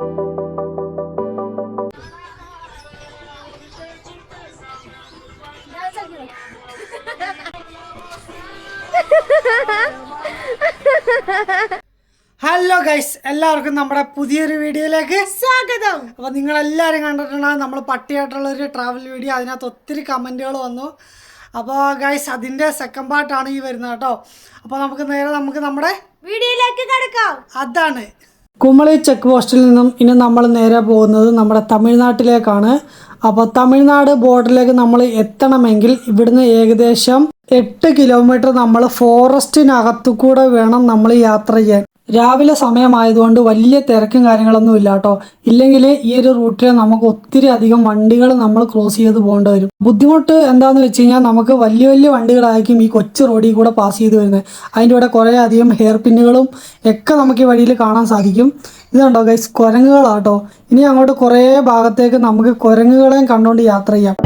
Hello guys എല്ലാവർക്കും നമ്മുടെ പുതിയൊരു വീഡിയോയിലേക്ക് സ്വാഗതം. അപ്പൊ നിങ്ങൾ എല്ലാവരും കണ്ടിട്ടുണ്ടാകും നമ്മൾ പട്ടിയായിട്ടുള്ള ഒരു ട്രാവൽ വീഡിയോ അതിനകത്ത് ഒത്തിരി കമന്റുകൾ വന്നു. അപ്പോൾ ഗൈസ് അതിന്റെ സെക്കൻഡ് പാർട്ടാണ് ഈ വരുന്നത് കേട്ടോ. അപ്പോൾ നമുക്ക് നേരെ നമുക്ക് നമ്മുടെ വീഡിയോയിലേക്ക് കിടക്കാം. അതാണ്. കുമളി ചെക്ക് പോസ്റ്റിൽ നിന്നും ഇനി നമ്മൾ നേരെ പോകുന്നത് നമ്മുടെ തമിഴ്നാട്ടിലേക്കാണ്. അപ്പോൾ തമിഴ്നാട് ബോർഡറിലേക്ക് നമ്മൾ എത്തണമെങ്കിൽ ഇവിടുന്ന് ഏകദേശം എട്ട് കിലോമീറ്റർ നമ്മൾ ഫോറസ്റ്റിനകത്തു കൂടെ വേണം നമ്മൾ യാത്ര ചെയ്യാൻ. രാവിലെ സമയമായതുകൊണ്ട് വലിയ തിരക്കും കാര്യങ്ങളൊന്നും ഇല്ല കേട്ടോ. ഇല്ലെങ്കിൽ ഈ ഒരു റൂട്ടിൽ നമുക്ക് ഒത്തിരി അധികം വണ്ടികൾ നമ്മൾ ക്രോസ് ചെയ്ത് പോകേണ്ടി വരും. ബുദ്ധിമുട്ട് എന്താണെന്ന് വെച്ച് കഴിഞ്ഞാൽ നമുക്ക് വലിയ വലിയ വണ്ടികളായിരിക്കും ഈ കൊച്ചു റോഡിൽ കൂടെ പാസ് ചെയ്ത് വരുന്നത്. അതിന്റെ കൂടെ കുറേ അധികം ഹെയർ പിന്നുകളും ഒക്കെ നമുക്ക് ഈ വഴിയിൽ കാണാൻ സാധിക്കും. ഇതുണ്ടോ ഗൈസ് കുരങ്ങുകളാട്ടോ ഇനി അങ്ങോട്ട് കുറേ ഭാഗത്തേക്ക് നമുക്ക് കുരങ്ങുകളെയും കണ്ടുകൊണ്ട് യാത്ര ചെയ്യാം.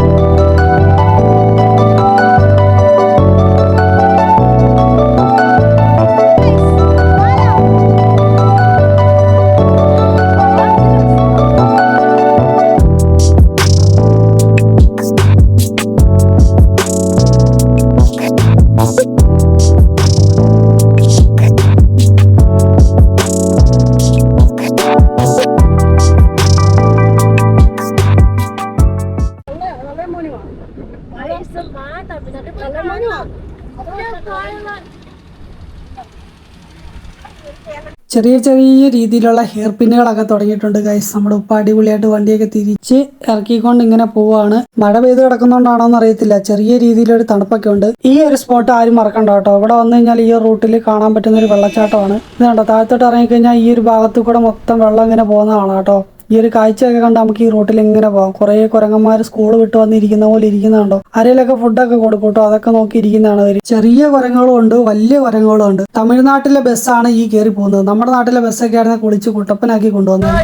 ചെറിയ ചെറിയ രീതിയിലുള്ള ഹെയർ പിന്നുകളൊക്കെ തുടങ്ങിയിട്ടുണ്ട് ഗൈസ് നമ്മുടെ ഉപ്പ അടിപൊളിയായിട്ട് വണ്ടിയൊക്കെ തിരിച്ച് ഇറക്കിക്കൊണ്ട് ഇങ്ങനെ പോവാണ്. മഴ പെയ്ത് കിടക്കുന്നോണ്ടാണോന്ന് അറിയത്തില്ല. ചെറിയ രീതിയിലൊരു തണുപ്പൊക്കെ ഉണ്ട്. ഈ ഒരു സ്പോട്ട് ആരും മറക്കണ്ട കേട്ടോ. ഇവിടെ വന്നു കഴിഞ്ഞാൽ ഈ റൂട്ടിൽ കാണാൻ പറ്റുന്ന ഒരു വെള്ളച്ചാട്ടമാണ്. ഇത് കണ്ടോ? താഴത്തോട്ട് ഇറങ്ങിക്കഴിഞ്ഞാൽ ഈ ഒരു ഭാഗത്തു കൂടെ മൊത്തം വെള്ളം ഇങ്ങനെ പോകുന്നതാണ് കേട്ടോ. ഈ ഒരു കാഴ്ചയൊക്കെ കണ്ട് നമുക്ക് ഈ റൂട്ടിൽ എങ്ങനെ പോകാം കുറേ കുരങ്ങന്മാർ സ്കൂൾ വിട്ട് വന്നിരിക്കുന്ന പോലെ ഇരിക്കുന്നുണ്ടോ? ആരെയിലൊക്കെ ഫുഡൊക്കെ കൊടുക്കട്ടോ കേട്ടോ അതൊക്കെ നോക്കി ഇരിക്കുന്നതാണ് അവർ ചെറിയ കുരങ്ങളും ഉണ്ട് വലിയ കുരങ്ങളും ഉണ്ട്. തമിഴ്നാട്ടിലെ ബസ്സാണ് ഈ കയറി പോകുന്നത്. നമ്മുടെ നാട്ടിലെ ബസ്സൊക്കെ ആയിരുന്നു കുളിച്ച് കുട്ടപ്പനാക്കി കൊണ്ടുവന്നത്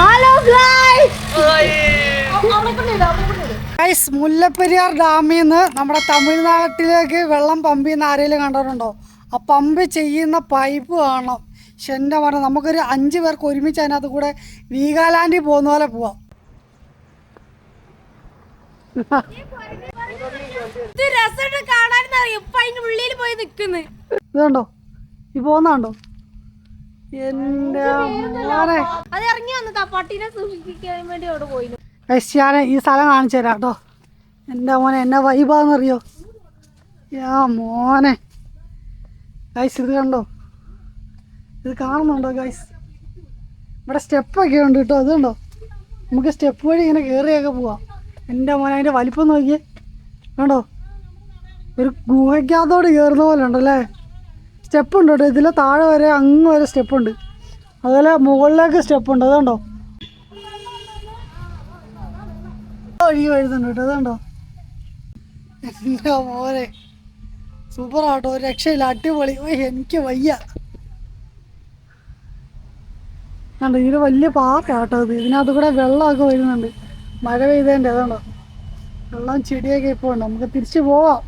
ഹലോ ഗൈസ് മുല്ലപ്പെരിയാർ ഡാമിൽ നിന്ന് നമ്മുടെ തമിഴ്നാട്ടിലേക്ക് വെള്ളം പമ്പ് ചെയ്യുന്ന ആരെങ്കിലും കണ്ടിട്ടുണ്ടോ? ആ പമ്പ് ചെയ്യുന്ന പൈപ്പ് കാണണം പക്ഷെ എന്റെ പറഞ്ഞ നമുക്കൊരു അഞ്ച് പേർക്ക് ഒരുമിച്ച് അതിനകത്ത് കൂടെ വീഗാലാൻഡിൽ പോകുന്ന പോലെ പോവാം. ഇതുണ്ടോ ഈ പോകുന്നുണ്ടോ എന്റെ ഞാൻ ഈ സ്ഥലം കാണിച്ചു തരാം കേട്ടോ. എന്റെ മോനെ എന്നെ വൈബാന്നറിയോ യാ മോനെ. ഗൈസ് ഇത് കണ്ടോ? ഇത് കാണുന്നുണ്ടോ ഗൈസ് ഇവിടെ സ്റ്റെപ്പൊക്കെ ഉണ്ട് കേട്ടോ അതുണ്ടോ? നമുക്ക് സ്റ്റെപ്പ് വഴി ഇങ്ങനെ കയറിയൊക്കെ പോവാം. എന്റെ മോനെ അതിന്റെ വലിപ്പം നോക്കിയേ. കണ്ടോ? ഒരു ഗുഹയ്ക്കകത്തോട് കയറുന്ന പോലെ ഉണ്ടല്ലേ സ്റ്റെപ്പ് ഉണ്ട് കേട്ടോ ഇതിലെ താഴെ വരെ അങ്ങ് വരെ സ്റ്റെപ്പ് ഉണ്ട് അതുപോലെ മുകളിലേക്ക് സ്റ്റെപ്പ് ഉണ്ട് അതുണ്ടോ? ഒഴുകി വരുന്നുണ്ട് കേട്ടോ അതുണ്ടോ? എന്റെ മോനെ സൂപ്പർ ആട്ടോ രക്ഷയില്ല അടിപൊളി. എനിക്ക് വയ്യ. കണ്ടോ ഇതിന് വലിയ പാർക്കാട്ടോ ഇത്. ഇതിനകത്ത് കൂടെ വെള്ളമൊക്കെ വരുന്നുണ്ട്. മഴ പെയ്തതിന്റെ അതാണോ വെള്ളം ചെടിയൊക്കെ ഇപ്പോൾ നമുക്ക് തിരിച്ചു പോവാം.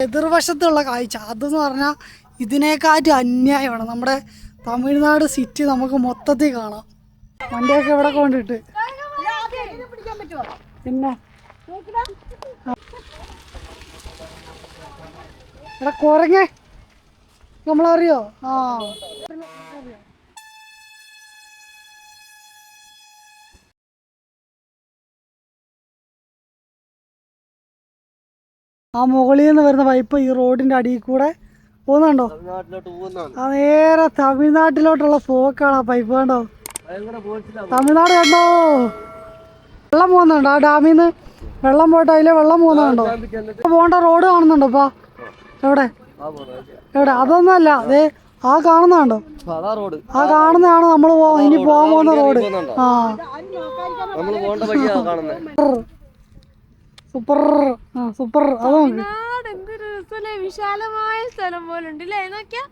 എതിർവശത്തുള്ള കാഴ്ച. അതെന്ന് പറഞ്ഞാൽ ഇതിനേക്കാട്ടും അന്യായമാണ്. നമ്മുടെ തമിഴ്നാട് സിറ്റി നമുക്ക് മൊത്തത്തിൽ കാണാം. വണ്ടിയൊക്കെ ഇവിടെ കൊണ്ടിട്ട്? പിന്നെ? ഇവിടെ കുറങ്ങേ നമ്മളറിയോ? ആ. ആ മുകളിൽ നിന്ന് വരുന്ന പൈപ്പ് ഈ റോഡിന്റെ അടിയിൽ കൂടെ പോകുന്നുണ്ടോ? ആ നേരെ തമിഴ്നാട്ടിലോട്ടുള്ള പോക്കാണ് ആ പൈപ്പ് കണ്ടോ? തമിഴ്നാട് കണ്ടോ? വെള്ളം പോകുന്നുണ്ടോ? ആ ഡാമിൽ നിന്ന് വെള്ളം പോയിട്ട് അതിലെ വെള്ളം പോകുന്നുണ്ടോ? പോകേണ്ട റോഡ് കാണുന്നുണ്ടോ ഇപ്പൊ? എവിടെ? എവിടെ? അതൊന്നുമല്ല അതേ ആ കാണുന്നുണ്ടോ ആ കാണുന്നതാണ് നമ്മൾ ഇനി പോകാൻ പോകുന്ന റോഡ് ആ നമ്മൾ പോകേണ്ട വഴിയാ കാണുന്നത് സൂപ്പർ. ആ സൂപ്പർ. അത് നാട് എന്തൊരു രസമല്ലേ വിശാലമായ സ്ഥലം പോലെ ഉണ്ട് അല്ലേ നോക്കിയാ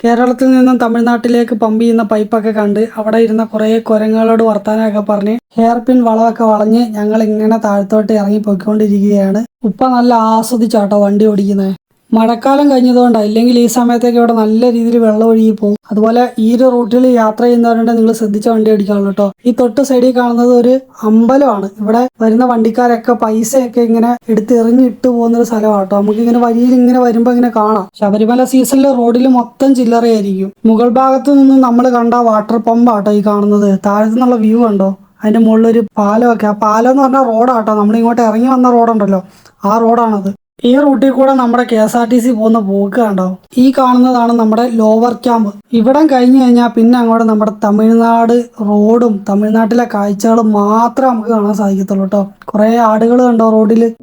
കേരളത്തിൽ നിന്നും തമിഴ്നാട്ടിലേക്ക് പമ്പ് ചെയ്യുന്ന പൈപ്പൊക്കെ കണ്ട് അവിടെ ഇരുന്ന കുറേ കുരങ്ങുകളോട് വർത്താനമൊക്കെ പറഞ്ഞ് ഹെയർ പിൻ വളമൊക്കെ വളഞ്ഞ് ഞങ്ങൾ ഇങ്ങനെ താഴത്തോട്ട് ഇറങ്ങി പോയിക്കൊണ്ടിരിക്കുകയാണ് ഉപ്പ നല്ല ആസ്വദിച്ചാട്ടോ വണ്ടി ഓടിക്കുന്നത്. മഴക്കാലം കഴിഞ്ഞതുകൊണ്ടാണ് അല്ലെങ്കിൽ ഈ സമയത്തൊക്കെ ഇവിടെ നല്ല രീതിയിൽ വെള്ളം ഒഴുകി പോകും. അതുപോലെ ഈ ഒരു റൂട്ടിൽ യാത്ര ചെയ്യുന്നവരുണ്ട് നിങ്ങൾ ശ്രദ്ധിച്ച വണ്ടി അടിക്കാവുള്ളൂ കേട്ടോ. ഈ തൊട്ട് സൈഡിൽ കാണുന്നത് ഒരു അമ്പലമാണ്. ഇവിടെ വരുന്ന വണ്ടിക്കാരൊക്കെ പൈസയൊക്കെ ഇങ്ങനെ എടുത്ത് എറിഞ്ഞിട്ട് പോകുന്ന ഒരു സ്ഥലമാണ് കേട്ടോ. നമുക്ക് ഇങ്ങനെ വഴിയിൽ ഇങ്ങനെ വരുമ്പോൾ ഇങ്ങനെ കാണാം. ശബരിമല സീസണിലെ റോഡിൽ മൊത്തം ചില്ലറയായിരിക്കും. മുകൾ ഭാഗത്ത് നിന്ന് നമ്മൾ കണ്ട വാട്ടർ പമ്പ് പമ്പാട്ടോ ഈ കാണുന്നത്. താഴത്തു നിന്നുള്ള വ്യൂ കണ്ടോ? അതിന്റെ മുകളിൽ ഒരു പാലമൊക്കെ. ആ പാലം എന്ന് പറഞ്ഞാൽ റോഡാട്ടോ. നമ്മൾ ഇങ്ങോട്ട് ഇറങ്ങി വന്ന റോഡുണ്ടല്ലോ. ആ റോഡാണത്. ഈ റൂട്ടിൽ കൂടെ നമ്മുടെ K S R T C പോകുന്ന പോക്ക് കണ്ടോ? ഈ കാണുന്നതാണ് നമ്മുടെ ലോവർ ക്യാമ്പ്. ഇവിടം കഴിഞ്ഞു കഴിഞ്ഞാൽ പിന്നെ അങ്ങോട്ട് നമ്മുടെ തമിഴ്നാട് റോഡും തമിഴ്നാട്ടിലെ കാഴ്ചകളും മാത്രമേ നമുക്ക് കാണാൻ സാധിക്കത്തുള്ളൂ കേട്ടോ. കുറേ ആടുകൾ കണ്ടോ റോഡിൽ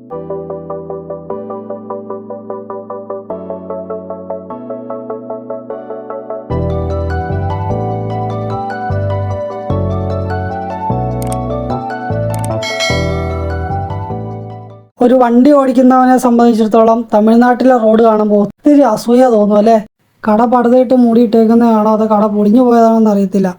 ഒരു വണ്ടി ഓടിക്കുന്നവനെ സംബന്ധിച്ചിടത്തോളം തമിഴ്നാട്ടിലെ റോഡ് കാണുമ്പോൾ ഒത്തിരി അസൂയ തോന്നും അല്ലേ? കട പടുതയിട്ട് മൂടിയിട്ടേക്കുന്നതാണോ അതോ കട പൊടിഞ്ഞു പോയതാണോന്ന് അറിയത്തില്ല.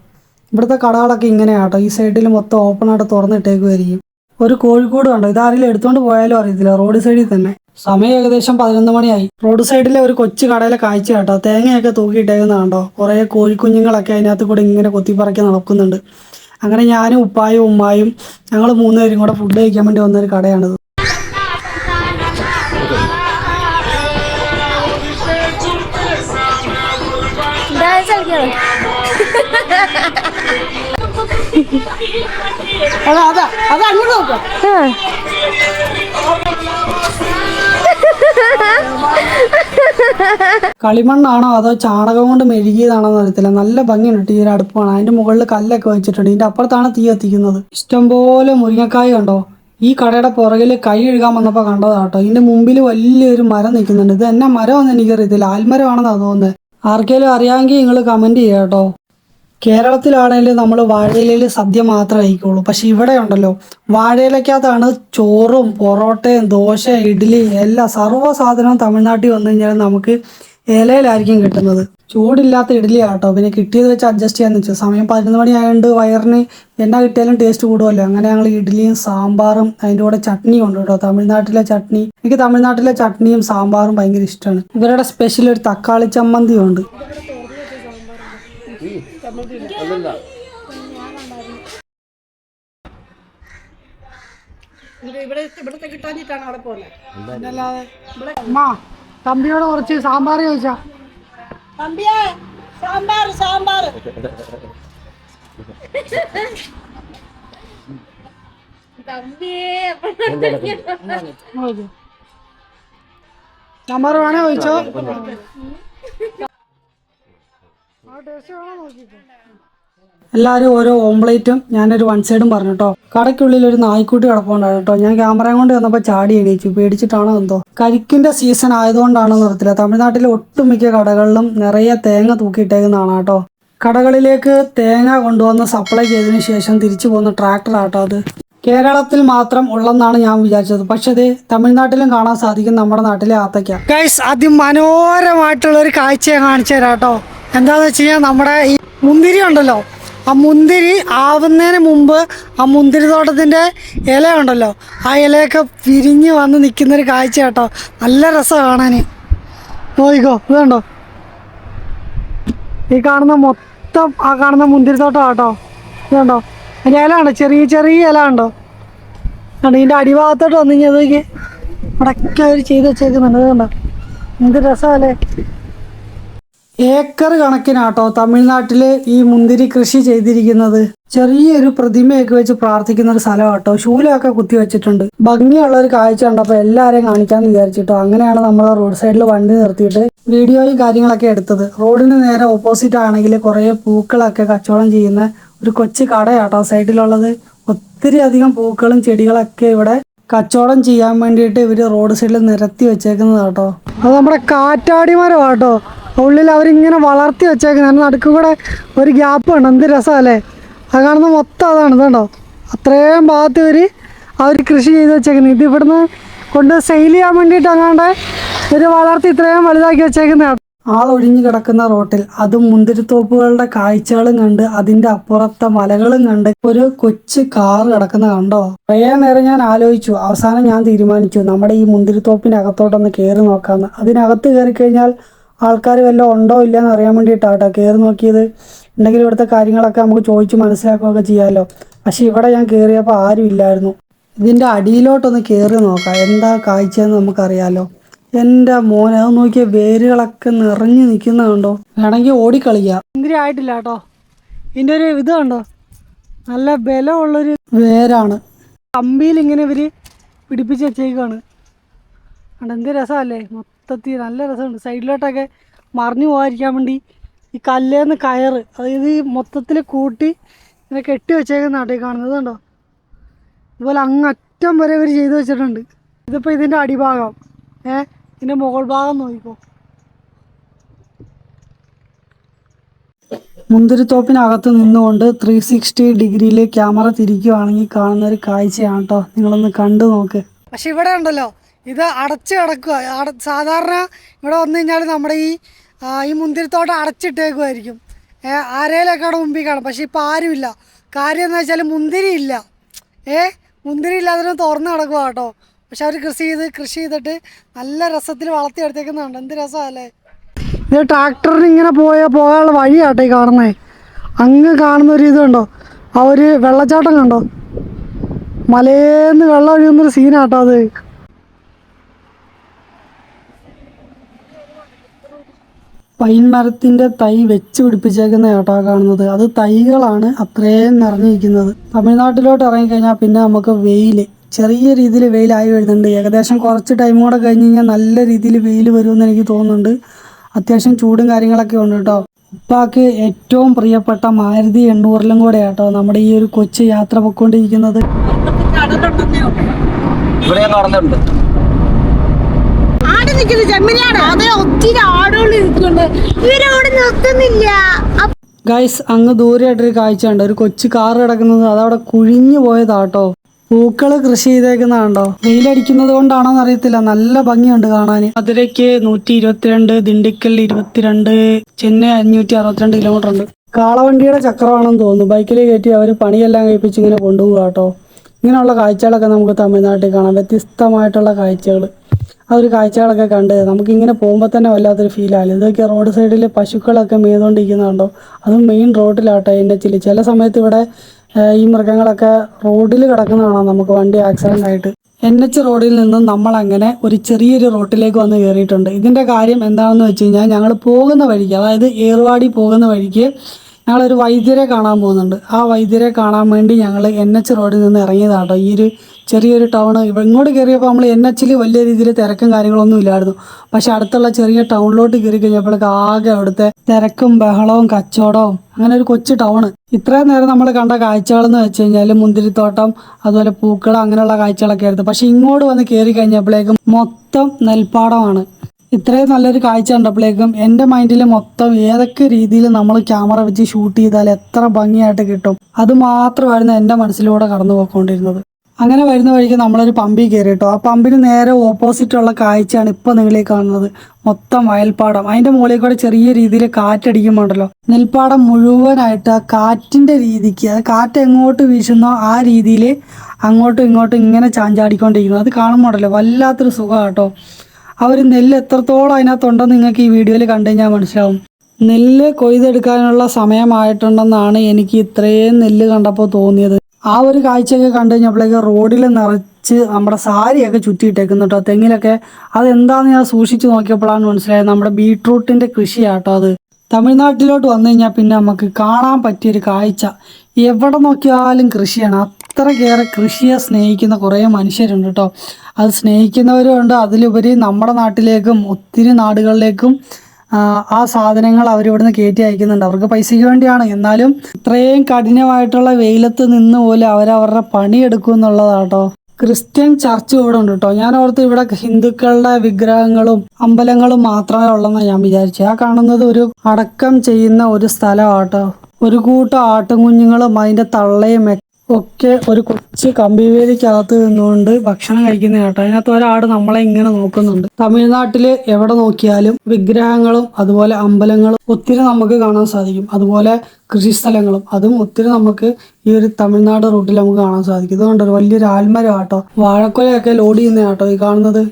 ഇവിടുത്തെ കടകളൊക്കെ ഇങ്ങനെയാട്ടോ. ഈ സൈഡിൽ മൊത്തം ഓപ്പൺ ആയിട്ട് തുറന്നിട്ടേക്കുമായിരിക്കും ഒരു കോഴിക്കോട് കണ്ടോ? ഇതാരെങ്കിലും എടുത്തുകൊണ്ട് പോയാലും അറിയത്തില്ല. റോഡ് സൈഡിൽ തന്നെ. സമയം ഏകദേശം പതിനൊന്ന് മണിയായി. റോഡ് സൈഡിലെ ഒരു കൊച്ചു കടയിലെ കാഴ്ച കേട്ടോ. തേങ്ങയൊക്കെ തൂക്കിയിട്ടേക്കുന്ന കണ്ടോ? കുറേ കോഴിക്കുഞ്ഞുങ്ങളൊക്കെ അതിനകത്ത് കൂടെ ഇങ്ങനെ കൊത്തിപ്പറക്കി നടക്കുന്നുണ്ട്. അങ്ങനെ ഞാനും ഉപ്പായും ഉമ്മായും ഞങ്ങൾ മൂന്നുപേരും കൂടെ ഫുഡ് കഴിക്കാൻ വേണ്ടി വന്നൊരു കടയാണിത്. അതാ അതാ അതാ അങ്ങോട്ട് നോക്കാം. കളിമണ്ണാണോ അതോ ചാണകം കൊണ്ട് മെഴുകിയതാണോ എന്ന് അറിയത്തില്ല നല്ല ഭംഗിയുണ്ട് ഈ ഒരു അടുപ്പാണ് അതിന്റെ മുകളിൽ കല്ലൊക്കെ വെച്ചിട്ടുണ്ട്. ഇതിന്റെ അപ്പുറത്താണ് തീ കത്തിക്കുന്നത്. ഇഷ്ടംപോലെ മുരിങ്ങക്കായ കണ്ടോ? ഈ കടയുടെ പുറകിൽ കൈ എഴുകാൻ വന്നപ്പോൾ കണ്ടതാട്ടോ ഇതിന്റെ മുമ്പിൽ വലിയൊരു മരം നിൽക്കുന്നുണ്ട്. ഇത് എന്നാ മരമാണെന്ന് എനിക്കറിയത്തില്ല. ആൽമരമാണെന്നാണ് തോന്നുന്നത്. ആർക്കെങ്കിലും അറിയാമെങ്കിൽ നിങ്ങൾ കമന്റ് ചെയ്യാം കേട്ടോ. കേരളത്തിലാണെങ്കിൽ നമ്മൾ വാഴയിലയിൽ സദ്യ മാത്രമേ കഴിക്കുള്ളൂ. പക്ഷെ ഇവിടെ ഉണ്ടല്ലോ വാഴയിലക്കകത്താണ് ചോറും പൊറോട്ടയും ദോശ ഇഡ്ഡലി എല്ലാ സർവ സാധനവും തമിഴ്നാട്ടിൽ വന്നു കഴിഞ്ഞാൽ നമുക്ക് ഇലയിലായിരിക്കും കിട്ടുന്നത്. ചൂടില്ലാത്ത ഇഡ്ഡലി ആട്ടോ പിന്നെ കിട്ടിയത് വെച്ച് അഡ്ജസ്റ്റ് ചെയ്യാന്ന് വെച്ചു. സമയം പതിനൊന്ന് മണി ആയതുകൊണ്ട് വയറിന് എന്നാ കിട്ടിയാലും ടേസ്റ്റ് കൂടുമല്ലോ അങ്ങനെ ഞങ്ങൾ ഇഡ്ഡലിയും സാമ്പാറും അതിന്റെ കൂടെ ചട്നിയും ഉണ്ട് കേട്ടോ. തമിഴ്നാട്ടിലെ ചട്നി എനിക്ക് തമിഴ്നാട്ടിലെ ചട്നിയും സാമ്പാറും ഭയങ്കര ഇഷ്ടമാണ് ഇവരുടെ സ്പെഷ്യൽ ഒരു തക്കാളി ചമ്മന്തിയും ഉണ്ട് അതല്ല അമ്മാ തമ്പിയോട് കുറച്ച് സാമ്പാർ ചോദിച്ചാ. സാമ്പാർ സാമ്പാർ. സാമ്പാർ വേണോ ചോദിച്ചോ? എല്ലാവരും ഓരോ ഓംപ്ലേറ്റും ഞാനൊരു വൺ സൈഡും പറഞ്ഞു കേട്ടോ കടയ്ക്കുള്ളിൽ ഒരു നായ്ക്കുട്ടി കിടപ്പുണ്ടായിരുന്നു കേട്ടോ. ഞാൻ ക്യാമറയും കൊണ്ട് വന്നപ്പോൾ ചാടി എണീച്ചു. പേടിച്ചിട്ടാണോ എന്തോ. കരിക്കിന്റെ സീസൺ ആയതുകൊണ്ടാണോ നിർത്തില്ല തമിഴ്നാട്ടിലെ ഒട്ടുമിക്ക കടകളിലും നിറയെ തേങ്ങ തൂക്കിയിട്ടേക്കുന്നതാണ് കേട്ടോ. കടകളിലേക്ക് തേങ്ങ കൊണ്ടുവന്ന് സപ്ലൈ ചെയ്തതിനു ശേഷം തിരിച്ചു പോകുന്ന ട്രാക്ടർ ആട്ടോ അത്. കേരളത്തിൽ മാത്രം ഉള്ളെന്നാണ് ഞാൻ വിചാരിച്ചത്. പക്ഷെ അത് തമിഴ്നാട്ടിലും കാണാൻ സാധിക്കും നമ്മുടെ നാട്ടിലെ ആത്തയ്ക്ക. ഗൈസ് അതിമനോഹരമായിട്ടുള്ള ഒരു കാഴ്ചയെ കാണിച്ചു തരാം കേട്ടോ. എന്താണെന്ന് വെച്ച് കഴിഞ്ഞാൽ നമ്മുടെ ഈ മുന്തിരി ഉണ്ടല്ലോ. ആ മുന്തിരി ആവുന്നതിന് മുമ്പ് ആ മുന്തിരി തോട്ടത്തിന്റെ ഇല ഉണ്ടല്ലോ. ആ ഇലയൊക്കെ വിരിഞ്ഞ് വന്ന് നിൽക്കുന്നൊരു കാഴ്ച കേട്ടോ. നല്ല രസമാണ് കാണാൻ നോക്കിക്കോ ഇത് കണ്ടോ? ഈ കാണുന്ന മൊത്തം ആ കാണുന്ന മുന്തിരിത്തോട്ടം കേട്ടോ. ഇത് കണ്ടോ? അതിന്റെ ഇല ഉണ്ടോ ചെറിയ ചെറിയ ഇല ഉണ്ടോ കണ്ടോ? ഇതിന്റെ അടിഭാഗത്തോട്ട് വന്നു കഴിഞ്ഞാൽ അതൊക്കെ അവിടെയൊക്കെ അവർ ചെയ്ത് വെച്ചേക്കുന്നുണ്ട്. ഇത് കണ്ടോ? എന്ത് രസമല്ലേ ഏക്കർ കണക്കിനാട്ടോ തമിഴ്നാട്ടിൽ ഈ മുന്തിരി കൃഷി ചെയ്തിരിക്കുന്നത്. ചെറിയൊരു പ്രതിമയൊക്കെ വെച്ച് പ്രാർത്ഥിക്കുന്ന ഒരു സ്ഥലമാട്ടോ. ശൂലമൊക്കെ കുത്തി വെച്ചിട്ടുണ്ട്. ഭംഗിയുള്ള ഒരു കാഴ്ച കണ്ടപ്പോൾ എല്ലാവരെയും കാണിക്കാമെന്ന് വിചാരിച്ചിട്ടോ. അങ്ങനെയാണ് നമ്മൾ റോഡ് സൈഡിൽ വണ്ടി നിർത്തിയിട്ട് വീഡിയോയും കാര്യങ്ങളൊക്കെ എടുത്തത്. റോഡിന് നേരെ ഓപ്പോസിറ്റ് ആണെങ്കിൽ കുറേ പൂക്കളൊക്കെ കച്ചവടം ചെയ്യുന്ന ഒരു കൊച്ചു കടയാട്ടോ സൈഡിലുള്ളത്. ഒത്തിരി അധികം പൂക്കളും ചെടികളൊക്കെ ഇവിടെ കച്ചവടം ചെയ്യാൻ വേണ്ടിയിട്ട് ഇവർ റോഡ് സൈഡിൽ നിരത്തി വെച്ചേക്കുന്നതാട്ടോ. അത് നമ്മുടെ കാറ്റാടി മരം കേട്ടോ ഉള്ളിൽ അവരിങ്ങനെ വളർത്തി വെച്ചേക്കുന്നത് അതിന് നടുക്ക് കൂടെ ഒരു ഗ്യാപ്പ് ഉണ്ട് എന്ത് രസമല്ലേ? അത് കാണുന്ന മൊത്തം അതാണ്. ഇതുണ്ടോ? അത്രയും ഭാഗത്ത് ഇവർ അവർ കൃഷി ചെയ്ത് വെച്ചേക്കുന്നത് ഇത് ഇവിടുന്ന് കൊണ്ട് സെയിൽ ചെയ്യാൻ വേണ്ടിയിട്ട് അങ്ങാണ്ട് ഒരു വളർത്തി ഇത്രയും വലുതാക്കി വെച്ചേക്കുന്ന. ആളൊഴിഞ്ഞു കിടക്കുന്ന റോട്ടിൽ അതും മുന്തിരിത്തോപ്പുകളുടെ കാഴ്ചകളും കണ്ട് അതിന്റെ അപ്പുറത്തെ മലകളും കണ്ട് ഒരു കൊച്ചു കാർ കിടക്കുന്ന കണ്ടോ? കുറേ നേരം ഞാൻ ആലോചിച്ചു. അവസാനം ഞാൻ തീരുമാനിച്ചു. നമ്മുടെ ഈ മുന്തിരിത്തോപ്പിന്റെ അകത്തോട്ടൊന്ന് കയറി നോക്കാമെന്ന് അതിനകത്ത് കയറി കഴിഞ്ഞാൽ ആൾക്കാർ വല്ലതും ഉണ്ടോ ഇല്ലയെന്ന് അറിയാൻ വേണ്ടിയിട്ടാട്ടോ കയറി നോക്കിയത്. ഉണ്ടെങ്കിൽ ഇവിടുത്തെ കാര്യങ്ങളൊക്കെ നമുക്ക് ചോദിച്ച് മനസ്സിലാക്കുകയൊക്കെ ചെയ്യാമല്ലോ പക്ഷെ ഇവിടെ ഞാൻ കയറിയപ്പോൾ ആരും ഇല്ലായിരുന്നു. ഇതിന്റെ അടിയിലോട്ടൊന്ന് കയറി നോക്കാം. എന്താ കാഴ്ചയെന്ന് നമുക്കറിയാമല്ലോ എന്റെ മോനെ അത് നോക്കിയ വേരുകളൊക്കെ നിറഞ്ഞു നിൽക്കുന്ന കണ്ടോ? വേണമെങ്കിൽ ഓടിക്കളിക്കാം. ഇന്ദ്രി ആയിട്ടില്ല കേട്ടോ ഇതിന്റെ ഒരു ഇത് കണ്ടോ? നല്ല ബലമുള്ളൊരു വേരാണ്. കമ്പിയിൽ ഇങ്ങനെ ഇവർ പിടിപ്പിച്ച് വെച്ചേക്കാണ് കണ്ടോ? എന്ത് രസമല്ലേ? മൊത്തത്തിൽ നല്ല രസമുണ്ട്. സൈഡിലോട്ടൊക്കെ മറിഞ്ഞു പോകാതിരിക്കാൻ വേണ്ടി ഈ കല്ലേന്ന് കയറ് അതായത് ഈ മൊത്തത്തിൽ കൂട്ടി ഇങ്ങനെ കെട്ടി വെച്ചേക്കുന്ന നാട്ടിൽ കാണുന്നത് കണ്ടോ? ഇതുപോലെ അങ്ങറ്റം വരെ ഇവർ ചെയ്തു വെച്ചിട്ടുണ്ട്. ഇതിപ്പോൾ ഇതിന്റെ അടിഭാഗം. ഏ ഇതിന്റെ മുകൾ ഭാഗം നോക്കിക്കോ. മുന്തിരിത്തോപ്പിനകത്ത് നിന്നുകൊണ്ട് ത്രീ സിക്സ്റ്റി ഡിഗ്രിയിൽ ക്യാമറ തിരിക്കുകയാണെങ്കിൽ കാണുന്ന ഒരു കാഴ്ചയാണ് കേട്ടോ നിങ്ങളൊന്ന് കണ്ടു നോക്ക്. പക്ഷെ ഇവിടെ ഉണ്ടല്ലോ ഇത് അടച്ച് കിടക്കുക. അട- സാധാരണ ഇവിടെ വന്നു കഴിഞ്ഞാൽ നമ്മുടെ ഈ ഈ മുന്തിരിത്തോട്ടം അടച്ചിട്ടേക്കുമായിരിക്കും ആരേലൊക്കെ അവിടെ മുമ്പിൽ കാണും. പക്ഷേ ഇപ്പം ആരുമില്ല. കാര്യം എന്ന് വെച്ചാൽ മുന്തിരി ഇല്ല. ഏ മുന്തിരി ഇല്ലാതെ തുറന്ന് കിടക്കുക കേട്ടോ. പക്ഷെ അവർ കൃഷി ചെയ്ത് കൃഷി ചെയ്തിട്ട് നല്ല രസത്തിൽ വളർത്തിയെടുത്തേക്കുന്നുണ്ട് എന്ത് രസമല്ലേ? ഇത് ട്രാക്ടറിന് ഇങ്ങനെ പോയ പോകാനുള്ള വഴിയാട്ടോ ഈ കാണുന്നേ. അങ്ങ് കാണുന്ന ഒരു ഇത് കണ്ടോ? ആ ഒരു വെള്ളച്ചാട്ടം കണ്ടോ? മലേന്ന് വെള്ളം ഒഴുകുന്നൊരു സീനാട്ടോ അത്. പൈൻ മരത്തിന്റെ തൈ വെച്ച് പിടിപ്പിച്ചേക്കുന്ന ഏട്ടാ കാണുന്നത്. അത് തൈകളാണ് അത്രയും നിറഞ്ഞിരിക്കുന്നത്. തമിഴ്നാട്ടിലോട്ട് ഇറങ്ങിക്കഴിഞ്ഞാൽ പിന്നെ നമുക്ക് വെയിൽ ചെറിയ രീതിയിൽ വെയിലായി വരുന്നുണ്ട്. ഏകദേശം കുറച്ച് ടൈം കൂടെ കഴിഞ്ഞ് കഴിഞ്ഞാൽ നല്ല രീതിയിൽ വെയിൽ വരുമെന്ന് എനിക്ക് തോന്നുന്നുണ്ട്. അത്യാവശ്യം ചൂടും കാര്യങ്ങളൊക്കെ ഉണ്ട് കേട്ടോ. ഉപ്പാക്ക് ഏറ്റവും പ്രിയപ്പെട്ട മാരുതി എണ്ണൂറിലും കൂടെ കേട്ടോ നമ്മുടെ ഈ ഒരു കൊച്ചു യാത്ര പൊയ്ക്കൊണ്ടിരിക്കുന്നത്. ഇവിടെ നടന്നിട്ടുണ്ട് നിൽക്കുന്നത് ചെമ്മരിയാട് അതെ ഒത്തിരി ആടുകൾ ഇരിക്കുന്നുണ്ട്. ഇവരവിടെ നിർത്തുന്നില്ല. ഗൈസ് അങ്ങ് ദൂരെയായിട്ടൊരു കാഴ്ച ഉണ്ട് ഒരു കൊച്ചു കാർ കിടക്കുന്നത് അതവിടെ കുഴിഞ്ഞു പോയതാട്ടോ. പൂക്കൾ കൃഷി ചെയ്തേക്കുന്നതാണ്ടോ വെയിലടിക്കുന്നത് കൊണ്ടാണോന്ന് അറിയത്തില്ല. നല്ല ഭംഗിയുണ്ട് കാണാൻ മധുരയ്ക്ക് നൂറ്റി ഇരുപത്തിരണ്ട് ദിണ്ടിക്കൽ ഇരുപത്തിരണ്ട് ചെന്നൈ അഞ്ഞൂറ്റി അറുപത്തിരണ്ട് കിലോമീറ്റർ ഉണ്ട്. കാളവണ്ടിയുടെ ചക്രമാണെന്ന് തോന്നുന്നു. ബൈക്കിൽ കയറ്റി അവർ പണിയെല്ലാം കഴിപ്പിച്ച് ഇങ്ങനെ കൊണ്ടുപോകാട്ടോ കേട്ടോ ഇങ്ങനെയുള്ള കാഴ്ചകളൊക്കെ നമുക്ക് തമിഴ്നാട്ടിൽ കാണാം. വ്യത്യസ്തമായിട്ടുള്ള കാഴ്ചകൾ ആ ഒരു കാഴ്ചകളൊക്കെ കണ്ട് നമുക്ക് ഇങ്ങനെ പോകുമ്പോൾ തന്നെ വല്ലാത്തൊരു ഫീലാണ് ഇതൊക്കെ റോഡ് സൈഡിൽ പശുക്കളൊക്കെ മേതുകൊണ്ടിരിക്കുന്നുണ്ടോ അതും മെയിൻ റോഡിലാട്ടോ എന്റെ ചില ചില സമയത്ത് ഇവിടെ ഈ മൃഗങ്ങളൊക്കെ റോഡിൽ കിടക്കുന്ന കാണാം നമുക്ക് വണ്ടി ആക്സിഡന്റ് ആയിട്ട്. എൻ എച്ച് റോഡിൽ നിന്നും നമ്മൾ അങ്ങനെ ഒരു ചെറിയൊരു റോട്ടിലേക്ക് വന്ന് കയറിയിട്ടുണ്ട് ഇതിന്റെ കാര്യം എന്താണെന്ന് വെച്ച് കഴിഞ്ഞാൽ ഞങ്ങൾ പോകുന്ന വഴിക്ക് അതായത് ഏറുവാടി പോകുന്ന വഴിക്ക് ഞങ്ങളൊരു വൈദ്യരെ കാണാൻ പോകുന്നുണ്ട്. ആ വൈദ്യരെ കാണാൻ വേണ്ടി ഞങ്ങൾ എൻ എച്ച് റോഡിൽ നിന്ന് ഇറങ്ങിയതാട്ടോ. ഈ ഒരു ചെറിയൊരു ടൗൺ ഇങ്ങോട്ട് കയറിയപ്പോൾ നമ്മൾ എൻ എച്ചിൽ വലിയ രീതിയിൽ തിരക്കും കാര്യങ്ങളൊന്നും ഇല്ലായിരുന്നു. പക്ഷെ അടുത്തുള്ള ചെറിയ ടൗണിലോട്ട് കയറി കഴിഞ്ഞപ്പോഴേക്ക് ആകെ അവിടുത്തെ തിരക്കും ബഹളവും കച്ചവടവും അങ്ങനെ ഒരു കൊച്ചു ടൗൺ ഇത്രയും നേരം നമ്മൾ കണ്ട കാഴ്ചകളെന്ന് വെച്ച് കഴിഞ്ഞാൽ മുന്തിരിത്തോട്ടം അതുപോലെ പൂക്കളം അങ്ങനെയുള്ള കാഴ്ചകളൊക്കെ ആയിരുന്നു. പക്ഷെ ഇങ്ങോട്ട് വന്ന് കയറി കഴിഞ്ഞപ്പോഴേക്കും മൊത്തം നെൽപ്പാടമാണ്. ഇത്രയും നല്ലൊരു കാഴ്ച കണ്ടപ്പോഴേക്കും എന്റെ മൈൻഡിൽ മൊത്തം ഏതൊക്കെ രീതിയിൽ നമ്മൾ ക്യാമറ വെച്ച് ഷൂട്ട് ചെയ്താൽ എത്ര ഭംഗിയായിട്ട് കിട്ടും. അത് മാത്രമായിരുന്നു എന്റെ മനസ്സിലൂടെ കടന്നു പോയിക്കൊണ്ടിരുന്നത് അങ്ങനെ വരുന്ന വഴിക്ക് നമ്മളൊരു പമ്പിൽ കയറി കേട്ടോ ആ പമ്പിന് നേരെ ഓപ്പോസിറ്റുള്ള കാഴ്ചയാണ് ഇപ്പോൾ നിങ്ങളീ കാണുന്നത്. മൊത്തം വയൽപ്പാടം. അതിന്റെ മുകളിൽ കൂടെ ചെറിയ രീതിയിൽ കാറ്റടിക്കുമ്പോണ്ടല്ലോ. നെൽപ്പാടം മുഴുവനായിട്ട് ആ കാറ്റിന്റെ രീതിക്ക് അത് കാറ്റ് എങ്ങോട്ട് വീശുന്നോ ആ രീതിയിൽ അങ്ങോട്ടും ഇങ്ങോട്ടും ഇങ്ങനെ ചാഞ്ചാടിക്കൊണ്ടിരിക്കുന്നു. അത് കാണുമ്പോണ്ടല്ലോ വല്ലാത്തൊരു സുഖം കേട്ടോ ആ ഒരു നെല്ല് എത്രത്തോളം അതിനകത്തുണ്ടെന്ന് നിങ്ങൾക്ക് ഈ വീഡിയോയിൽ കണ്ടു കഴിഞ്ഞാൽ മനസ്സിലാവും. നെല്ല് കൊയ്തെടുക്കാനുള്ള സമയമായിട്ടുണ്ടെന്നാണ് എനിക്ക് ഇത്രയും നെല്ല് കണ്ടപ്പോൾ തോന്നിയത്. ആ ഒരു കാഴ്ചയൊക്കെ കണ്ടു കഴിഞ്ഞപ്പോഴേക്ക് റോഡിൽ നിറച്ച് നമ്മുടെ സാരിയൊക്കെ ചുറ്റിയിട്ടേക്കുന്നു കേട്ടോ. തെങ്ങിലൊക്കെ. അതെന്താന്ന് ഞാൻ സൂക്ഷിച്ച് നോക്കിയപ്പോഴാണ് മനസ്സിലായത് നമ്മുടെ ബീട്രൂട്ടിന്റെ കൃഷിയാട്ടോ അത്. തമിഴ്നാട്ടിലോട്ട് വന്നു കഴിഞ്ഞാൽ പിന്നെ നമുക്ക് കാണാൻ പറ്റിയൊരു കാഴ്ച. എവിടെ നോക്കിയാലും കൃഷിയാണ്. അത്രയേറെ കൃഷിയെ സ്നേഹിക്കുന്ന കുറേ മനുഷ്യരുണ്ട് കേട്ടോ അത് സ്നേഹിക്കുന്നവരും ഉണ്ട്. അതിലുപരി നമ്മുടെ നാട്ടിലേക്കും ഒത്തിരി നാടുകളിലേക്കും ആ, സാധനങ്ങൾ അവരിവിടുന്ന് കയറ്റി അയക്കുന്നുണ്ട്. അവർക്ക് പൈസയ്ക്ക് വേണ്ടിയാണ്. എന്നാലും ഇത്രയും കഠിനമായിട്ടുള്ള വെയിലത്ത് നിന്ന് പോലും അവരവരുടെ പണിയെടുക്കും എന്നുള്ളതാട്ടോ ക്രിസ്ത്യൻ ചർച്ച് ഇവിടെ ഉണ്ട് കേട്ടോ ഞാൻ ഓർത്ത് ഇവിടെ ഹിന്ദുക്കളുടെ വിഗ്രഹങ്ങളും അമ്പലങ്ങളും മാത്രമേ ഉള്ളെന്നാണ് ഞാൻ വിചാരിച്ചു. ആ കാണുന്നത് ഒരു അടക്കം ചെയ്യുന്ന ഒരു സ്ഥലമാട്ടോ ഒരു കൂട്ടം ആട്ടും കുഞ്ഞുങ്ങളും അതിന്റെ തള്ളയും ഒക്കെ ഒരു കൊച്ചു കമ്പിവേലിക്കകത്ത് നിന്നുകൊണ്ട് ഭക്ഷണം കഴിക്കുന്ന കേട്ടോ. അതിനകത്ത് ഒരാട് നമ്മളെ ഇങ്ങനെ നോക്കുന്നുണ്ട്. തമിഴ്നാട്ടിൽ എവിടെ നോക്കിയാലും വിഗ്രഹങ്ങളും അതുപോലെ അമ്പലങ്ങളും ഒത്തിരി നമുക്ക് കാണാൻ സാധിക്കും. അതുപോലെ കൃഷിസ്ഥലങ്ങളും അതും ഒത്തിരി നമുക്ക് ഈ ഒരു തമിഴ്നാട് റൂട്ടിൽ നമുക്ക് കാണാൻ സാധിക്കും. ഇതുകൊണ്ട് ഒരു വലിയൊരു ആൽമരം ആട്ടോ. വാഴക്കൊലയൊക്കെ ലോഡ് ചെയ്യുന്ന കേട്ടോ ഈ കാണുന്നത്.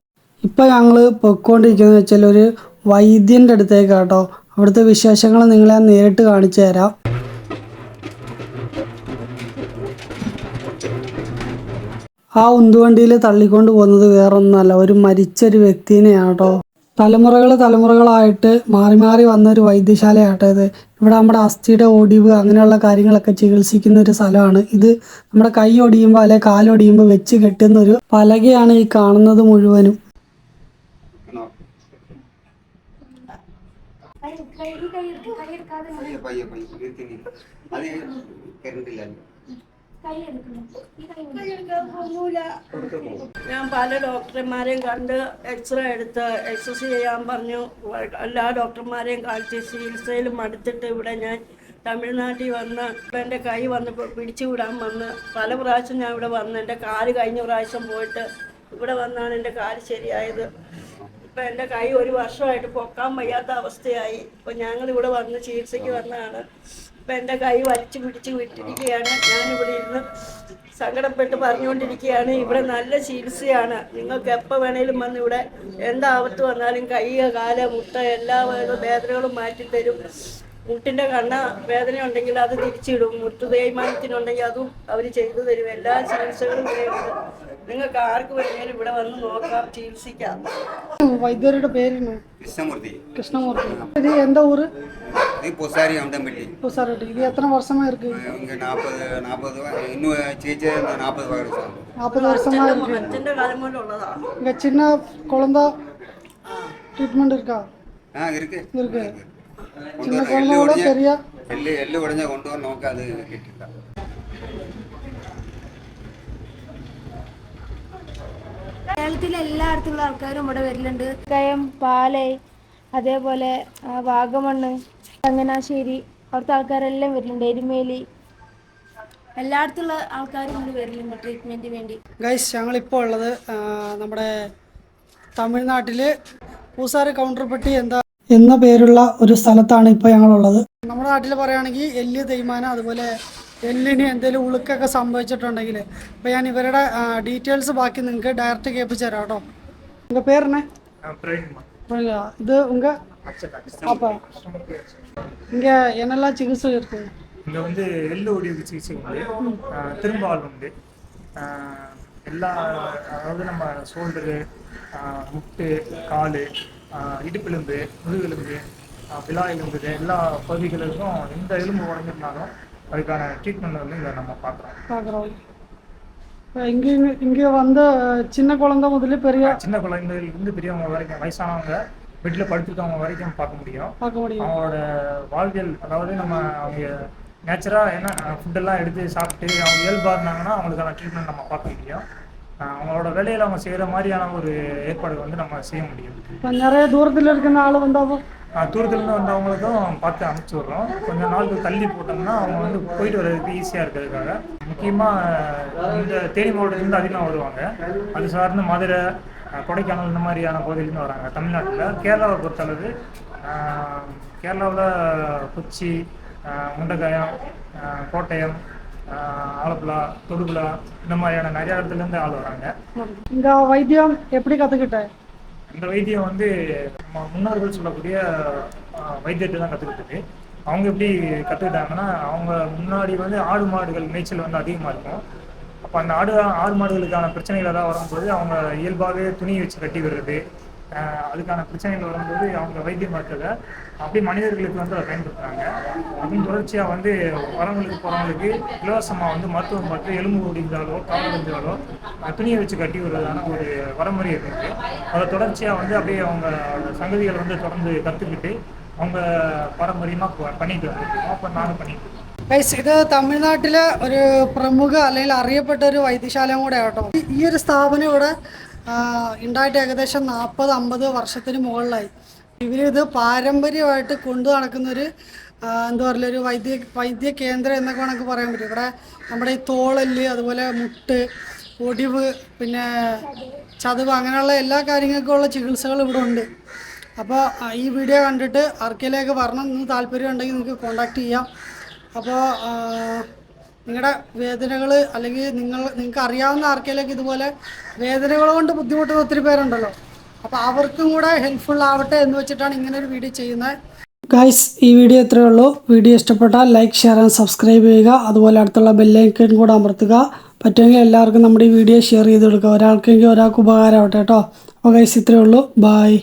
ഇപ്പൊ ഞങ്ങൾ പൊയ്ക്കൊണ്ടിരിക്കുന്നത് വെച്ചാൽ ഒരു വൈദ്യന്റെ അടുത്തേക്ക് കേട്ടോ അവിടുത്തെ വിശേഷങ്ങൾ നിങ്ങളെ നേരിട്ട് കാണിച്ചു തരാം. ആ ഉന്തുവണ്ടിയിൽ തള്ളിക്കൊണ്ട് പോകുന്നത് വേറൊന്നുമല്ല. ഒരു മരിച്ചൊരു വ്യക്തിനെയാണ് കേട്ടോ തലമുറകൾ തലമുറകളായിട്ട് മാറി മാറി വന്ന ഒരു വൈദ്യശാലയാട്ടോ ഇത്. ഇവിടെ നമ്മുടെ അസ്ഥിയുടെ ഒടിവ് അങ്ങനെയുള്ള കാര്യങ്ങളൊക്കെ ചികിത്സിക്കുന്ന ഒരു സ്ഥലമാണ്. ഇത് നമ്മുടെ കൈ ഒടിയുമ്പോൾ അല്ലെ കാലൊടിയുമ്പോൾ വെച്ച് കെട്ടുന്ന ഒരു പലകയാണ് ഈ കാണുന്നത് മുഴുവനും. അത് കരണ്ടില്ല. ഞാൻ പല ഡോക്ടർമാരെയും കണ്ട് എക്സ്റേ എടുത്ത് എക്സസൈസ് ചെയ്യാൻ പറഞ്ഞു. എല്ലാ ഡോക്ടർമാരെയും കാണിച്ച് ചികിത്സയിലും മടുത്തിട്ട് ഇവിടെ ഞാൻ തമിഴ്നാട്ടിൽ വന്ന് എന്റെ കൈ വന്ന് പിടിച്ചു വിടാൻ വന്ന് പല പ്രാവശ്യം ഞാൻ ഇവിടെ വന്ന് എന്റെ കാൽ കഴിഞ്ഞ പ്രാവശ്യം പോയിട്ട് ഇവിടെ വന്നാണ് എന്റെ കാൽ ശരിയായത്. ഇപ്പം എന്റെ കൈ ഒരു വർഷമായിട്ട് പൊക്കാൻ വയ്യാത്ത അവസ്ഥയായി. ഇപ്പം ഞങ്ങൾ ഇവിടെ വന്ന് ചികിത്സയ്ക്ക് വന്നതാണ്. ഇപ്പം എന്റെ കൈ വലിച്ചു പിടിച്ച് വിട്ടിരിക്കുകയാണ്. ഞാനിവിടെ ഇരുന്ന് സങ്കടപ്പെട്ട് പറഞ്ഞുകൊണ്ടിരിക്കുകയാണ്. ഇവിടെ നല്ല ചികിത്സയാണ്. നിങ്ങൾക്ക് എപ്പോൾ വേണേലും വന്ന് ഇവിടെ എന്താപത്ത് വന്നാലും കൈ കാല മുട്ട എല്ലാ വേദനകളും മാറ്റിത്തരും മുട്ടിന്റെ കണ്ണ വേദന ഉണ്ടെങ്കിൽ അത് തിരിച്ചിടും. മുട്ട് തേയ്മാനത്തിനുണ്ടെങ്കിൽ അതും അവർ ചെയ്തു തരും. എല്ലാ ചികിത്സകളും ഇവിടെയുണ്ട് നിങ്ങൾക്ക് ആർക്ക് വേണേലും ഇവിടെ വന്ന് നോക്കാം ചികിത്സിക്കാം. വൈദ്യരുടെ പേരാണ് കൃഷ്ണമൂർത്തി. കൃഷ്ണമൂർത്തി. ഇത് എന്താ ഊര് இது பொசாரி அவுண்டம்பட்டி സാറോട്ട് ഇത് എത്ര വർഷമാ இருக்கு இங்கே நாற்பது நாற்பது இன்னும் சிகிச்சை இந்த நாற்பது வயசு ஆகும் நாற்பது வருஷமா இருக்கு അച്ഛൻ്റെ കാലം മുതലുള്ളതാണ് இங்க சின்ன குழந்தை ட்ரீட்மெண்ட் இருக்கா ஆ இருக்கு இருக்கு கொண்டு சின்ன வர எள்ளு குழந்தையோட உடஞ்ச பெரிய எள்ளு எள்ளு உடஞ்சா கொண்டு வர நோக்க அது கேட்டுருக்கா കേരളത്തിലെ എല്ലായിടത്തുള്ള ആൾക്കാരും ഇവിടെ വരലുണ്ട് കയം പാലൈ അതേപോലെ ആ, വാഗമണ്ണ് ചങ്ങനാശ്ശേരി അവിടുത്തെ ആൾക്കാരെല്ലാം വരുന്നുണ്ട്. എരുമേലി. എല്ലായിടത്തുള്ള ആൾക്കാരും ഇവിടെ വരുന്നുണ്ട് ട്രീറ്റ്മെന്റിന് വേണ്ടി. ഗൈസ് ഞങ്ങളിപ്പോൾ ഉള്ളത് നമ്മുടെ തമിഴ്നാട്ടിൽ പൂസാറ് കൗണ്ടർപെട്ടി എന്താ എന്ന പേരുള്ള ഒരു സ്ഥലത്താണ് ഇപ്പോൾ ഞങ്ങളുള്ളത്. നമ്മുടെ നാട്ടിൽ പറയുകയാണെങ്കിൽ എല്ല് തേയ്മാനം അതുപോലെ എല്ലിന് എന്തെങ്കിലും ഉളുക്കൊക്കെ സംഭവിച്ചിട്ടുണ്ടെങ്കിൽ. അപ്പോൾ ഞാൻ ഇവരുടെ ഡീറ്റെയിൽസ് ബാക്കി നിങ്ങൾക്ക് ഡയറക്റ്റ് കേൾപ്പിച്ചു തരാം കേട്ടോ. നിങ്ങളുടെ പേരെന്നെ? ഇത് ഉങ്ക இது அப்பா இங்க என்னெல்லாம் சிகிச்சை இருக்கு? இங்கே வந்து எள்ளு ஒடிவுக்கு சிகிச்சை உண்டு. திரும்பால் உண்டு. எல்லா அதாவது நம்ம ஷோல்டரு முட்டு கால் இடுப்பெலும்பு முதுகெலும்பு விலா எலும்பு இது எல்லா பகுதிகளுக்கும் எந்த எலும்பு உடஞ்சிருந்தாலும் அதுக்கான ட்ரீட்மெண்ட் வந்து இங்கே நம்ம பார்க்குறோம் பார்க்குறோம் இங்கே இங்கே வந்த சின்ன குழந்தை முதல்ல பெரிய சின்ன குழந்தையிலிருந்து பெரியவங்க வரைக்கும் வயசானவங்க பெட்டில் படுத்துருக்கவங்க வரைக்கும் பார்க்க முடியும். பார்க்க முடியும். அவங்களோட வாழ்வியல் அதாவது நம்ம அவங்க நேச்சராக என்ன ஃபுட்டெல்லாம் எடுத்து சாப்பிட்டு அவங்க இயல்பாக இருந்தாங்கன்னா அவங்களுக்கான ட்ரீட்மெண்ட் நம்ம பார்க்க முடியும். அவங்களோட வேலையில் அவங்க செய்கிற மாதிரியான ஒரு ஏற்பாடு வந்து நம்ம செய்ய முடியும். இப்போ நிறைய தூரத்தில் இருக்கிற ஆள் வந்தாவோ அஹ் தூரத்துலேருந்து வந்தவங்களுக்கும் பார்த்து அனுப்பிச்சி விட்றோம். கொஞ்சம் நாளுக்கு தள்ளி போட்டோம்னா அவங்க வந்து போயிட்டு வர்றதுக்கு ஈஸியாக இருக்கிறதுக்காக. முக்கியமாக இந்த தேனி மாவட்டத்துலேருந்து அதிகமாக வருவாங்க. அது சார்ந்து மதுரை கொடைக்கானல் இந்த மாதிரியான பகுதியிலேருந்து வராங்க. தமிழ்நாட்டில் கேரளாவை பொறுத்தளவு கேரளாவில் கொச்சி அஹ் கோட்டயம் ஆலப்புழா தொடுபுழா இந்த மாதிரியான நிறையா இடத்துலேருந்து ஆள் வராங்க. இந்த வைத்தியம் எப்படி கற்றுக்கிட்டேன் இந்த வைத்தியம் வந்து முன்னோர்கள் சொல்லக்கூடிய வைத்தியத்தை தான் கற்றுக்கிட்டது அவங்க எப்படி கற்றுக்கிட்டாங்கன்னா அவங்க முன்னாடி வந்து ஆடு மாடுகள் மேய்ச்சல் வந்து அதிகமாக இருக்கும். அப்போ அந்த ஆடு ஆடு மாடுகளுக்கான பிரச்சனைகள் ஏதாவது வரும்போது அவங்க இயல்பாகவே துணி வச்சு கட்டி விடுறது அதுக்கான பிரச்சனைகள் வரும்போது அவங்க வைத்திய பார்த்ததை அப்படியே மனிதர்களுக்கு வந்து அதை பயன்படுத்துறாங்க. அதுவும் தொடர்ச்சியாக வந்து வரவங்களுக்கு போகிறவங்களுக்கு இலவசமாக வந்து மருத்துவம் பார்த்து எலும்பு ஒடிந்தாலோ கால் ஒடிந்தாலோ துணியை வச்சு கட்டி விடுறதான ஒரு வரமுறை இருக்குது அதை தொடர்ச்சியாக வந்து அப்படியே அவங்க சங்கதிகள் வந்து தொடர்ந்து கற்றுக்கிட்டு அவங்க பாரம்பரியமாக பண்ணிட்டு வந்துருக்கோம் அப்போ நாங்கள் பண்ணிட்டு இருக்கோம். ഗൈസ് ഇത് തമിഴ്നാട്ടിലെ ഒരു പ്രമുഖ അല്ലെങ്കിൽ അറിയപ്പെട്ട ഒരു വൈദ്യശാലയും കൂടെ ആട്ടോ. ഈ- ഒരു സ്ഥാപനം ഇവിടെ ഉണ്ടായിട്ട് ഏകദേശം നാൽപ്പത് അമ്പത് വർഷത്തിന് മുകളിലായി. ഇവരിത് പാരമ്പര്യമായിട്ട് കൊണ്ടു നടക്കുന്നൊരു എന്താ പറയുക ഒരു വൈദ്യ വൈദ്യ കേന്ദ്രം എന്നൊക്കെ വേണമെങ്കിൽ പറയാൻ പറ്റും. ഇവിടെ നമ്മുടെ ഈ തോളൽ അതുപോലെ മുട്ട് ഒടിവ് പിന്നെ ചതവ് അങ്ങനെയുള്ള എല്ലാ കാര്യങ്ങൾക്കുമുള്ള ചികിത്സകൾ ഇവിടെ ഉണ്ട്. അപ്പോൾ ഈ വീഡിയോ കണ്ടിട്ട് ആർക്കെങ്കിലേക്ക് വരണം എന്ന് താല്പര്യം ഉണ്ടെങ്കിൽ നിങ്ങൾക്ക് കോൺടാക്ട് ചെയ്യാം. അപ്പോൾ നിങ്ങളുടെ വേദനകൾ അല്ലെങ്കിൽ നിങ്ങൾ നിങ്ങൾക്ക് അറിയാവുന്ന ആർക്കെങ്കിലും ഇതുപോലെ വേദനകൾ കൊണ്ട് ബുദ്ധിമുട്ടുന്ന ഒത്തിരി പേരുണ്ടല്ലോ. അപ്പോൾ അവർക്കും കൂടെ ഹെൽപ്ഫുൾ ആവട്ടെ എന്ന് വെച്ചിട്ടാണ് ഇങ്ങനെ ഒരു വീഡിയോ ചെയ്യുന്നത്. ഗൈസ് ഈ വീഡിയോ ഇത്രയേ ഉള്ളൂ. വീഡിയോ ഇഷ്ടപ്പെട്ടാൽ ലൈക്ക് ഷെയർ ആൻഡ് സബ്സ്ക്രൈബ് ചെയ്യുക. അതുപോലെ അടുത്തുള്ള ബെല്ലൈക്കൻ കൂടെ അമർത്തുക. പറ്റുമെങ്കിൽ എല്ലാവർക്കും നമ്മുടെ ഈ വീഡിയോ ഷെയർ ചെയ്ത് കൊടുക്കുക. ഒരാൾക്കെങ്കിൽ ഒരാൾക്ക് ഉപകാരമാവട്ടെ കേട്ടോ. അപ്പോൾ ഗൈസ് ഇത്രയേ ഉള്ളൂ. ബായ്